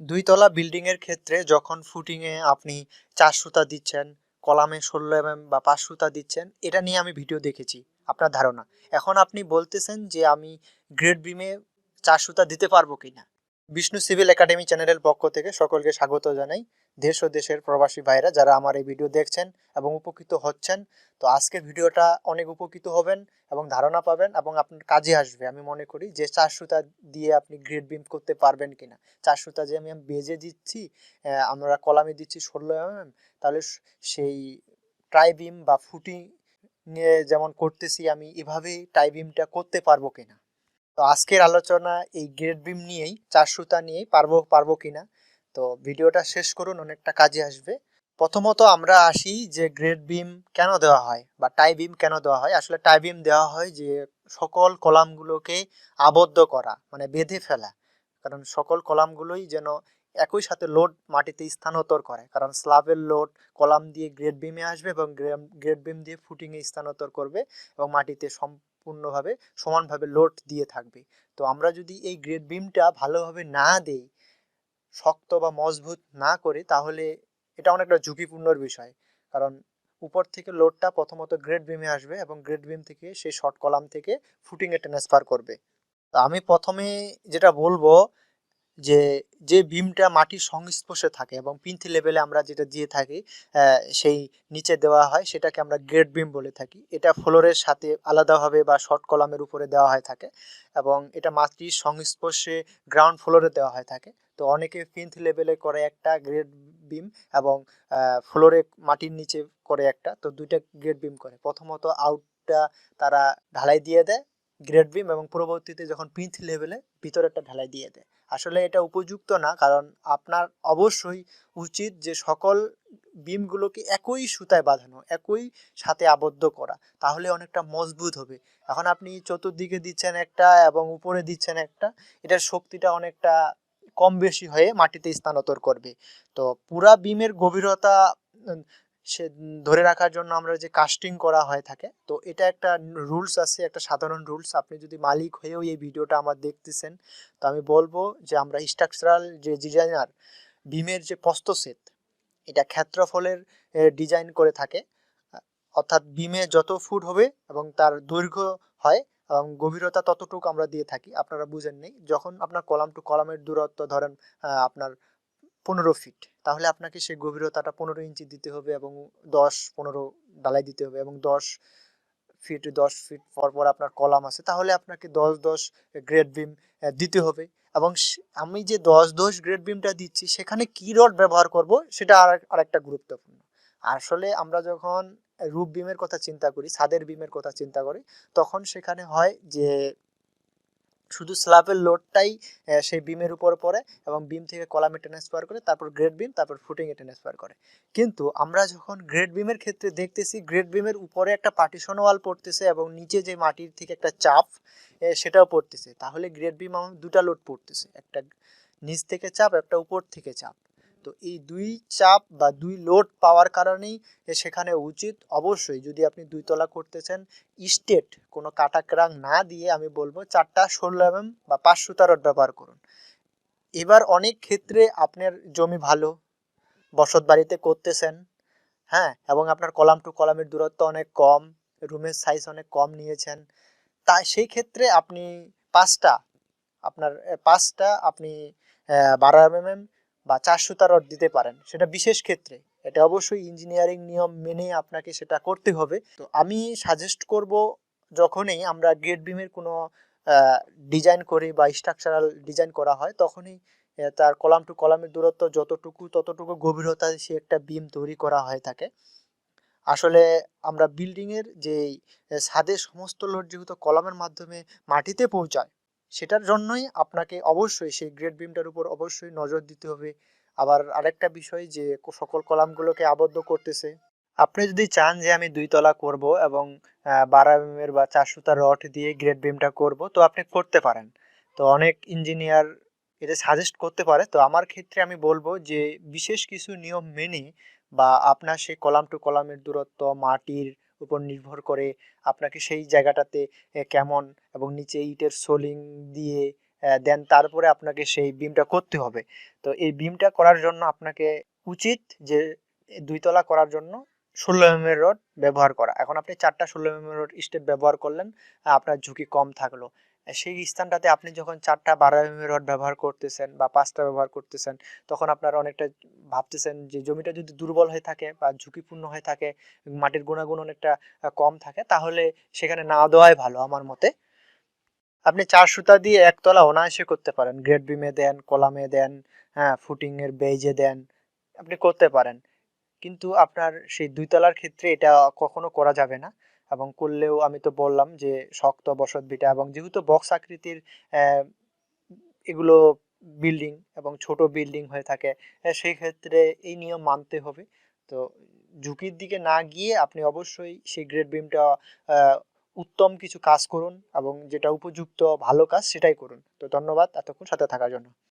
দুইতলা building এর ক্ষেত্রে যখন ফুটিংয়ে আপনি চার সুতা দিচ্ছেন, কলামে ষোলো এমএম বা পাঁচ সুতা দিচ্ছেন, এটা নিয়ে আমি ভিডিও দেখেছি, আপনার ধারণা। এখন আপনি বলতেছেন যে আমি গ্রেড বিমে চার সুতা দিতে পারব কিনা। বিষ্ণু সিভিল একাডেমি চ্যানেলের পক্ষ থেকে সকলকে স্বাগত জানাই। দেশ ও দেশের প্রবাসী ভাইরা যারা আমার এই ভিডিও দেখছেন এবং উপকৃত হচ্ছেন, তো আজকের ভিডিওটা অনেক উপকৃত হবেন এবং ধারণা পাবেন এবং আপনার কাজে আসবে। আমি মনে করি যে চার সুতা দিয়ে আপনি গ্রেড বিম করতে পারবেন কিনা। চার সুতা যে আমি বেজে দিচ্ছি আমরা কলামে দিচ্ছি ষোলো এমএম তাহলে সেই ট্রাই বিম বা ফুটিং নিয়ে যেমন করতেছি, আমি এভাবেই টাই বিমটা করতে পারব কিনা? তো আজকের আলোচনা এই গ্রেড বিম নিয়েই, চার সুতা নিয়েই পারব পারব কিনা? তো ভিডিওটা শেষ করুন, অনেকটা কাজে আসবে। প্রথমত আমরা আসি যে গ্রেড বিম কেন দেওয়া হয় বা টাই বিম কেন দেওয়া হয়। আসলে টাই বিম দেওয়া হয় যে সকল কলামগুলোকে আবদ্ধ করা মানে বেঁধে ফেলা। কারণ সকল কলামগুলোই যেন একই সাথে লোড মাটিতে স্থানান্তর করে। কারণ স্ল্যাবের লোড কলাম দিয়ে গ্রেড বিমে আসবে এবং গ্রেড বিম দিয়ে ফুটিংয়ে স্থানান্তর করবে এবং মাটিতে সম্পূর্ণভাবে সমানভাবে লোড দিয়ে থাকবে। তো আমরা যদি এই গ্রেড বিমটা ভালোভাবে না দেই, শক্ত বা মজবুত না করে, তাহলে এটা অনেকটা ঝুঁকিপূর্ণর বিষয়। কারণ উপর থেকে লোডটা প্রথমত গ্রেড বিমে আসবে এবং গ্রেড বিম থেকে সেই শর্ট কলাম থেকে ফুটিংয়ে ট্রান্সফার করবে। তো আমি প্রথমে যেটা বলব যে যে বিমটা মাটির সংস্পর্শে থাকে এবং পিন্থি লেভেলে আমরা যেটা দিয়ে থাকি সেই নিচে দেওয়া হয়, সেটাকে আমরা গ্রেড বিম বলে থাকি। এটা ফ্লোরের সাথে আলাদাভাবে বা শর্ট কলামের উপরে দেওয়া হয়ে থাকে এবং এটা মাটির সংস্পর্শে গ্রাউন্ড ফ্লোরে দেওয়া হয়ে থাকে। তো অনেকে পিন্থ লেভেলে করে একটা গ্রেড বিম এবং ফ্লোরে মাটির নিচে করে একটা, তো দুইটা গ্রেড বিম করে। প্রথমত আউটটা তারা ঢালাই দিয়ে দেয় গ্রেড বিম এবং পরবর্তীতে যখন পিন্থ লেভেলে ভিতরেরটা ঢালাই দিয়ে দেয়। আসলে এটা উপযুক্ত না, কারণ আপনার অবশ্যই উচিত যে সকল বিমগুলোকে একই সুতায় বাঁধানো, একই সাথে আবদ্ধ করা, তাহলে অনেকটা মজবুত হবে। এখন আপনি চতুর্দিকে দিচ্ছেন একটা এবং উপরে দিচ্ছেন একটা, এটার শক্তিটা অনেকটা কম বেশি হয়ে মাটিতে স্থানান্তর করবে। তো পুরা বিমের গভীরতা সে ধরে রাখার জন্য আমরা যে কাস্টিং করা হয়ে থাকে। তো এটা একটা রুলস আছে, একটা সাধারণ রুলস আপনি যদি মালিক হয়েও এই ভিডিওটা আমার দেখতেছেন, তো আমি বলব যে আমরা স্ট্রাকচারাল যে ডিজাইনার বিমের যে প্রস্তসেট এটা ক্ষেত্রফলের ডিজাইন করে থাকে। অর্থাৎ বিমে যত ফুট হবে এবং তার দৈর্ঘ্য হয় এবং গভীরতা ততটুকু আমরা দিয়ে থাকি, আপনারা বুঝেন নেই। যখন আপনার কলাম টু কলামের দূরত্ব, ধরেন আপনার পনেরো ফিট তাহলে আপনাকে সেই গভীরতাটা পনেরো ইঞ্চি দিতে হবে এবং দশ, পনেরো ডালাই দিতে হবে এবং দশ ফিট দশ ফিট পর পর আপনার কলাম আছে। তাহলে আপনাকে দশ দশ গ্রেড বিম দিতে হবে এবং আমি যে দশ দশ গ্রেড বিমটা দিচ্ছি, সেখানে কি রড ব্যবহার করব সেটা আর আরেকটা গুরুত্বপূর্ণ। আসলে আমরা যখন রূপ বিমের কথা চিন্তা করি, ছাদের বিমের কথা চিন্তা করি, তখন সেখানে হয় যে শুধু স্ল্যাবের লোডটাই সেই বিমের উপর পড়ে এবং বিম থেকে কলামে ট্রান্সফার করে, তারপর গ্রেড বিম, তারপর ফুটিংয়ে ট্রান্সফার করে। কিন্তু আমরা যখন গ্রেড বিমের ক্ষেত্রে দেখতেছি, গ্রেড বিমের উপরে একটা পার্টিশন ওয়াল পড়তেছে এবং নিচে যে মাটির থেকে একটা চাপ সেটাও পড়তেছে। তাহলে গ্রেড বিম আমার দুটা লোড পড়তেছে। একটা নিচ থেকে চাপ, একটা উপর থেকে চাপ। তো এই দুই চাপ বা দুই লোড পাওয়ার কারণেই সেখানে উচিত। অবশ্যই যদি আপনি দুই তলা করতেছেন স্টেট কোনো কাটা ক্রাং না দিয়ে আমি বলব চারটা ষোলো এম বা পাঁচশো রড ব্যবহার করুন। এবার অনেক ক্ষেত্রে আপনার জমি ভালো, বসত বাড়িতে করতেছেন হ্যাঁ এবং আপনার কলাম টু কলামের দূরত্ব অনেক কম রুমের সাইজ অনেক কম নিয়েছেন তাই সেই ক্ষেত্রে আপনি পাঁচটা, আপনার পাঁচটা আপনি বারো এম বা চারশো রড দিতে পারেন, সেটা বিশেষ ক্ষেত্রে। এটা অবশ্যই ইঞ্জিনিয়ারিং নিয়ম মেনে আপনাকে সেটা করতে হবে। তো আমি সাজেস্ট করব যখনই আমরা গেট বিমের কোনো ডিজাইন করি বা স্ট্রাকচারাল ডিজাইন করা হয়, তখনই তার কলাম টু কলামের দূরত্ব যতটুকু, ততটুকু গভীরতা সে একটা বিম তৈরি করা হয়ে থাকে। আসলে আমরা বিল্ডিংয়ের যে ছাদের সমস্ত লোড যেহেতু কলামের মাধ্যমে মাটিতে পৌঁছায় সেটার জন্যই আপনাকে অবশ্যই সেই গ্রেড বিমটার উপর অবশ্যই নজর দিতে হবে। আবার আরেকটা বিষয় যে সকল কলামগুলোকে আবদ্ধ করতেছে। আপনি যদি চান যে, আমি দুই তলা করব এবং বারো এর বা চারশোটা রড দিয়ে গ্রেড বিমটা করব, তো আপনি করতে পারেন। তো অনেক ইঞ্জিনিয়ার এটা সাজেস্ট করতে পারে। তো আমার ক্ষেত্রে আমি বলব যে, বিশেষ কিছু নিয়ম মেনে বা আপনার সেই কলাম টু কলামের দূরত্ব, মাটির উপর নির্ভর করে আপনাকে সেই জায়গাটাতে কেমন এবং নিচে ইটের সোলিং দিয়ে দেন তারপরে আপনাকে সেই বিমটা করতে হবে। তো এই বিমটা করার জন্য আপনাকে উচিত যে দুইতলা করার জন্য ষোলো এম এর রড ব্যবহার করা। এখন আপনি চারটা ষোলো এম এর রড স্টেপ ব্যবহার করলেন, আপনার ঝুঁকি কম থাকল। সেই স্থানটাতে আপনি যখন চারটা বারো এম রড ব্যবহার করতেছেন বা পাঁচটা ব্যবহার করতেছেন, তখন আপনারা অনেকটা ভাবতেছেন যে জমিটা যদি দুর্বল হয়ে থাকে বা ঝুঁকিপূর্ণ হয়ে থাকে, মাটির গুণাগুণ অনেকটা কম থাকে, তাহলে সেখানে না দেওয়াই ভালো আমার মতে। আপনি চার সুতা দিয়ে একতলা অনায়াসে করতে পারেন। গ্রেড বিমে দেন কলামে দেন হ্যাঁ ফুটিংয়ের বেজে দেন, আপনি করতে পারেন। কিন্তু আপনার সেই দুইতলার ক্ষেত্রে এটা কখনো করা যাবে না। এবং করলেও আমি তো বললাম যে শক্ত, বসত ভিটা এবং যেহেতু বক্স আকৃতির এগুলো বিল্ডিং এবং ছোট বিল্ডিং হয়ে থাকে সেই ক্ষেত্রে এই নিয়ম মানতে হবে। তো ঝুঁকির দিকে না গিয়ে আপনি অবশ্যই সেই গ্রেড বিমটা উত্তম কিছু কাজ করুন এবং যেটা উপযুক্ত ভালো কাজ সেটাই করুন। তো ধন্যবাদ, এতক্ষণ সাথে থাকার জন্য।